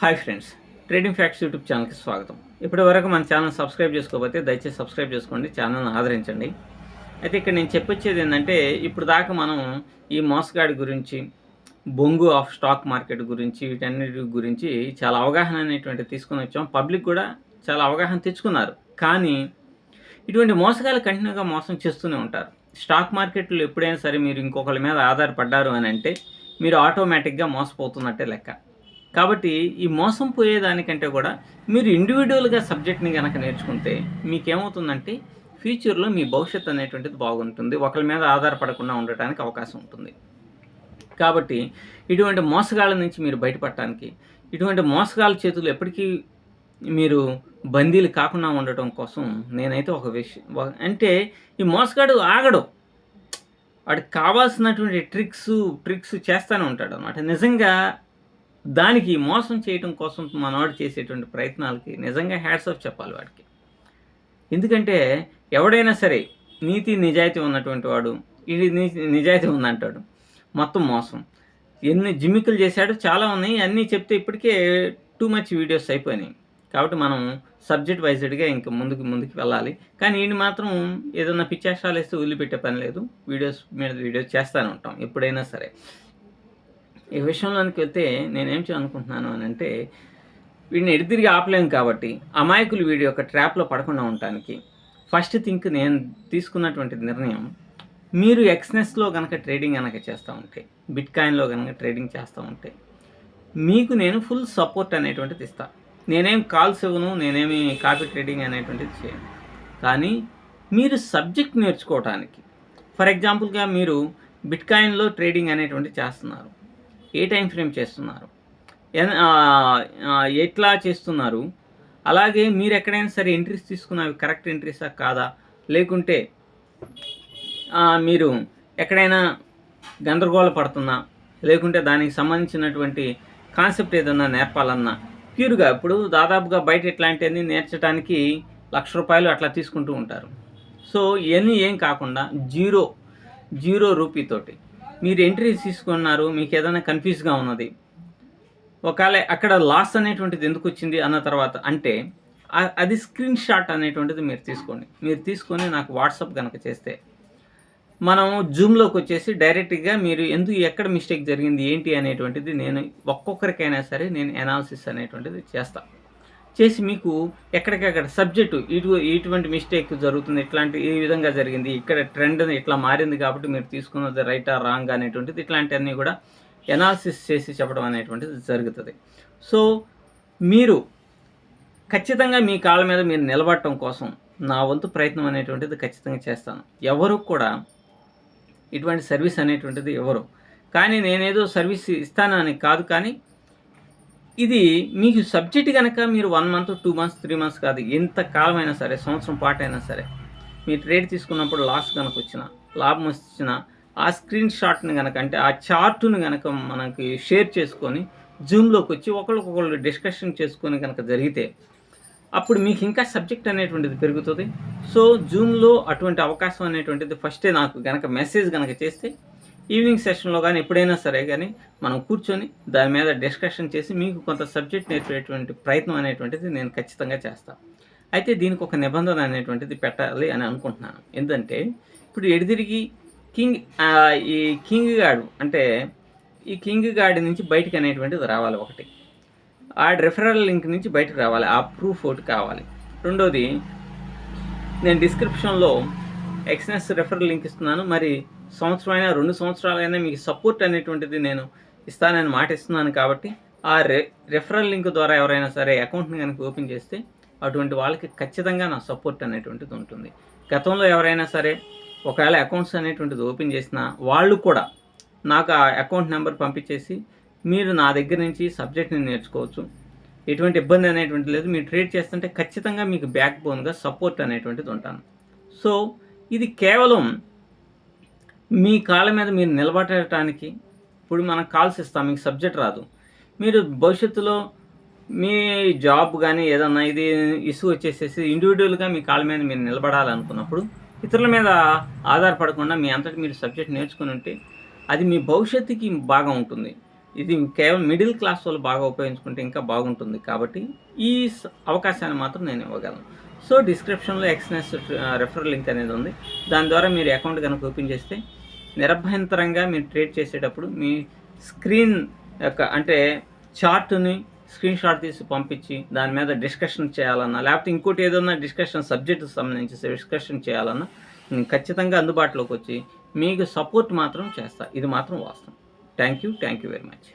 Hi friends trading facts YouTube ఛానల్కి స్వాగతం. ఇప్పటి వరకు మన ఛానల్ సబ్స్క్రైబ్ చేసుకోకపోతే దయచేసి సబ్స్క్రైబ్ చేసుకోండి ఛానల్ని ఆదరించండి. అయితే ఇక్కడ నేను చెప్పొచ్చేది ఏంటంటే ఇప్పుడు దాకా మనం ఈ మోసగాడి గురించి బొంగు ఆఫ్ స్టాక్ మార్కెట్ గురించి వీటన్నిటి గురించి చాలా అవగాహన అనేటువంటి తీసుకొని వచ్చాం. పబ్లిక్ కూడా చాలా అవగాహన తెచ్చుకున్నారు. కానీ ఇటువంటి మోసగాలు కంటిన్యూగా మోసం చేస్తూనే ఉంటారు. స్టాక్ మార్కెట్లో ఎప్పుడైనా సరే మీరు ఇంకొకరి మీద ఆధారపడ్డారు అని అంటే మీరు ఆటోమేటిక్గా మోసపోతున్నట్టే లెక్క. కాబట్టి ఈ మోసం పోయేదానికంటే కూడా మీరు ఇండివిజువల్గా సబ్జెక్ట్ని కనుక నేర్చుకుంటే మీకేమవుతుందంటే ఫ్యూచర్లో మీ భవిష్యత్తు అనేటువంటిది బాగుంటుంది. ఒకరి మీద ఆధారపడకుండా ఉండటానికి అవకాశం ఉంటుంది. కాబట్టి ఇటువంటి మోసగాళ్ళ నుంచి మీరు బయటపడటానికి ఇటువంటి మోసగాళ్ళ చేతులు ఎప్పటికీ మీరు బందీలు కాకుండా ఉండటం కోసం నేనైతే ఒక విషయం అంటే ఈ మోసగాడు ఆగడు. వాడికి కావాల్సినటువంటి ట్రిక్స్ ట్రిక్స్ చేస్తూనే ఉంటాడు అనమాట నిజంగా దానికి మోసం చేయడం కోసం మనవాడు చేసేటువంటి ప్రయత్నాలకి నిజంగా హ్యాట్స్ ఆఫ్ చెప్పాలి వాడికి. ఎందుకంటే ఎవడైనా సరే నీతి నిజాయితీ ఉన్నటువంటి వాడు ఇది నిజాయితీ ఉందంటాడు. మొత్తం మోసం. ఎన్ని జిమ్మికులు చేశాడో చాలా ఉన్నాయి. అన్నీ చెప్తే ఇప్పటికే టూ మచ్ వీడియోస్ అయిపోయినాయి. కాబట్టి మనం సబ్జెక్ట్ వైజ్డ్గా ఇంకా ముందుకు ముందుకు వెళ్ళాలి. కానీ ఈయన మాత్రం ఏదైనా పిచ్చాషాలు వేస్తే వదిలిపెట్టే పని లేదు. వీడియోస్ మీద వీడియోస్ చేస్తూనే ఉంటాం ఎప్పుడైనా సరే. ఈ విషయంలోనికి వెళ్తే నేనేం అనుకుంటున్నాను అని అంటే వీడిని ఎడితిరిగి ఆపలేము కాబట్టి అమాయకులు వీడి యొక్క ట్రాప్లో పడకుండా ఉండటానికి ఫస్ట్ థింక్ నేను తీసుకున్నటువంటి నిర్ణయం మీరు ఎక్స్నెస్లో కనుక ట్రేడింగ్ కనుక చేస్తూ ఉంటే బిట్ కాయిన్లో కనుక ట్రేడింగ్ చేస్తూ ఉంటే మీకు నేను ఫుల్ సపోర్ట్ అనేటువంటిది ఇస్తాను నేనేం కాల్స్ ఇవ్వను నేనేమి కాపీ ట్రేడింగ్ అనేటువంటిది చేయను. కానీ మీరు సబ్జెక్ట్ నేర్చుకోవటానికి ఫర్ ఎగ్జాంపుల్గా మీరు బిట్ కాయిన్లో ట్రేడింగ్ అనేటువంటి చేస్తున్నారు. ఏ టైం ఫ్రేమ్ చేస్తున్నారు? ఎట్లా చేస్తున్నారు? అలాగే మీరు ఎక్కడైనా సరే ఎంట్రీస్ తీసుకున్నవి కరెక్ట్ ఎంట్రీసా కాదా? లేకుంటే మీరు ఎక్కడైనా గందరగోళ పడుతున్నా లేకుంటే దానికి సంబంధించినటువంటి కాన్సెప్ట్ ఏదన్నా నేర్పాలన్నా ప్యూర్గా ఇప్పుడు దాదాపుగా బయట ఇట్లాంటివన్నీ నేర్చడానికి లక్ష రూపాయలు అట్లా తీసుకుంటూ ఉంటారు. సో ఇవన్నీ ఏం కాకుండా జీరో జీరో రూపీతోటి మీరు ఎంట్రీ తీసుకున్నారు మీకు ఏదైనా కన్ఫ్యూజ్గా ఉన్నది. ఒకవేళ అక్కడ లాస్ అనేటువంటిది ఎందుకు వచ్చింది అన్న తర్వాత అంటే అది స్క్రీన్ షాట్ అనేటువంటిది మీరు తీసుకోండి. మీరు తీసుకొని నాకు వాట్సాప్ కనుక చేస్తే మనం జూమ్లోకి వచ్చేసి డైరెక్ట్గా మీరు ఎందుకు ఎక్కడ మిస్టేక్ జరిగింది ఏంటి అనేటువంటిది నేను ఒక్కొక్కరికైనా సరే నేను అనాలిసిస్ అనేటువంటిది చేస్తాను చేసి మీకు ఎక్కడికక్కడ సబ్జెక్టు ఇటు ఇటువంటి మిస్టేక్ జరుగుతుంది ఇట్లాంటి ఈ విధంగా జరిగింది ఇక్కడ ట్రెండ్ ఇట్లా మారింది కాబట్టి మీరు తీసుకున్నది రైటా రాంగ్ అనేటువంటిది ఇట్లాంటివన్నీ కూడా ఎనాలిసిస్ చేసి చెప్పడం అనేటువంటిది జరుగుతుంది. సో మీరు ఖచ్చితంగా మీ కాళ్ళ మీద మీరు నిలబడటం కోసం నా వంతు ప్రయత్నం అనేటువంటిది ఖచ్చితంగా చేస్తాను. ఎవరు కూడా ఇటువంటి సర్వీస్ అనేటువంటిది ఎవరు? కానీ నేనేదో సర్వీస్ ఇస్తానని కాదు కానీ ఇది మీకు సబ్జెక్ట్ కనుక మీరు one month two months three months కాదు ఎంత కాలమైనా సరే సంవత్సరం పాటు అయినా సరే మీరు ట్రేడ్ తీసుకున్నప్పుడు లాస్ కనుక వచ్చిన లాభం వచ్చిన ఆ స్క్రీన్ షాట్ని కనుక అంటే ఆ చార్టును కనుక మనకి షేర్ చేసుకొని జూమ్లోకి వచ్చి ఒకరికొకరు డిస్కషన్ చేసుకొని కనుక జరిగితే అప్పుడు మీకు ఇంకా సబ్జెక్ట్ అనేటువంటిది పెరుగుతుంది. సో జూమ్లో అటువంటి అవకాశం అనేటువంటిది ఫస్టే నాకు గనక మెసేజ్ కనుక చేస్తే ఈవినింగ్ సెషన్లో కానీ ఎప్పుడైనా సరే కానీ మనం కూర్చొని దాని మీద డిస్కషన్ చేసి మీకు కొంత సబ్జెక్ట్ నేర్పేటువంటి ప్రయత్నం అనేటువంటిది నేను ఖచ్చితంగా చేస్తాను అయితే దీనికి ఒక నిబంధన అనేటువంటిది పెట్టాలి అని అనుకుంటున్నాను. ఎందుకంటే ఇప్పుడు ఎడిదిరిగి కింగ్ ఈ కింగ్ గాడు అంటే ఈ కింగ్ గాడి నుంచి బయటికి అనేటువంటిది రావాలి ఒకటి. ఆ రిఫరల్ లింక్ నుంచి బయటకు రావాలి. ఆ ప్రూఫ్ ఒకటి కావాలి. రెండోది నేను డిస్క్రిప్షన్లో ఎక్స్నెస్ రెఫరల్ లింక్ ఇస్తున్నాను. మరి సంవత్సరమైనా రెండు సంవత్సరాలైనా మీకు సపోర్ట్ అనేటువంటిది నేను ఇస్తానని మాట ఇస్తున్నాను కాబట్టి ఆ రె రెఫరల్ లింక్ ద్వారా ఎవరైనా సరే అకౌంట్ని కనుక ఓపెన్ చేస్తే అటువంటి వాళ్ళకి ఖచ్చితంగా నా సపోర్ట్ అనేటువంటిది ఉంటుంది. గతంలో ఎవరైనా సరే ఒకవేళ అకౌంట్స్ అనేటువంటిది ఓపెన్ చేసినా వాళ్ళు కూడా నాకు ఆ అకౌంట్ నెంబర్ పంపించేసి మీరు నా దగ్గర నుంచి సబ్జెక్ట్ని నేర్చుకోవచ్చు. ఎటువంటి ఇబ్బంది అనేటువంటి లేదు. మీరు ట్రేడ్ చేస్తుంటే ఖచ్చితంగా మీకు బ్యాక్ బోన్గా సపోర్ట్ అనేటువంటిది ఉంటాను. సో ఇది కేవలం మీ కాళ్ళ మీద మీరు నిలబడటానికి ఇప్పుడు మనం కాల్స్ ఇస్తాం మీకు సబ్జెక్ట్ రాదు. మీరు భవిష్యత్తులో మీ జాబ్ కానీ ఏదన్నా ఇది ఇష్యూ వచ్చేసేసి ఇండివిజువల్గా మీ కాళ్ళ మీద మీరు నిలబడాలనుకున్నప్పుడు ఇతరుల మీద ఆధారపడకుండా మీ అంతటి మీరు సబ్జెక్ట్ నేర్చుకుని ఉంటే అది మీ భవిష్యత్తుకి బాగా ఉంటుంది. ఇది కేవలం మిడిల్ క్లాస్ వాళ్ళు బాగా ఉపయోగించుకుంటే ఇంకా బాగుంటుంది కాబట్టి ఈ స- అవకాశాన్ని మాత్రం నేను ఇవ్వగలను. సో డిస్క్రిప్షన్లో ఎక్స్నెస్ రెఫర్ లింక్ అనేది ఉంది. దాని ద్వారా మీరు అకౌంట్ కనుక ఓపెన్ చేస్తే నిరభ్యంతరంగా మీరు ట్రేడ్ చేసేటప్పుడు మీ స్క్రీన్ యొక్క అంటే చార్ట్ని స్క్రీన్ షాట్ తీసి పంపించి దాని మీద డిస్కషన్ చేయాలన్నా లేకపోతే ఇంకోటి ఏదన్నా డిస్కషన్ సబ్జెక్టు సంబంధించి డిస్కషన్ చేయాలన్నా నేను ఖచ్చితంగా అందుబాటులోకి వచ్చి మీకు సపోర్ట్ మాత్రం చేస్తా. ఇది మాత్రం వాస్తవం. Thank you thank you very much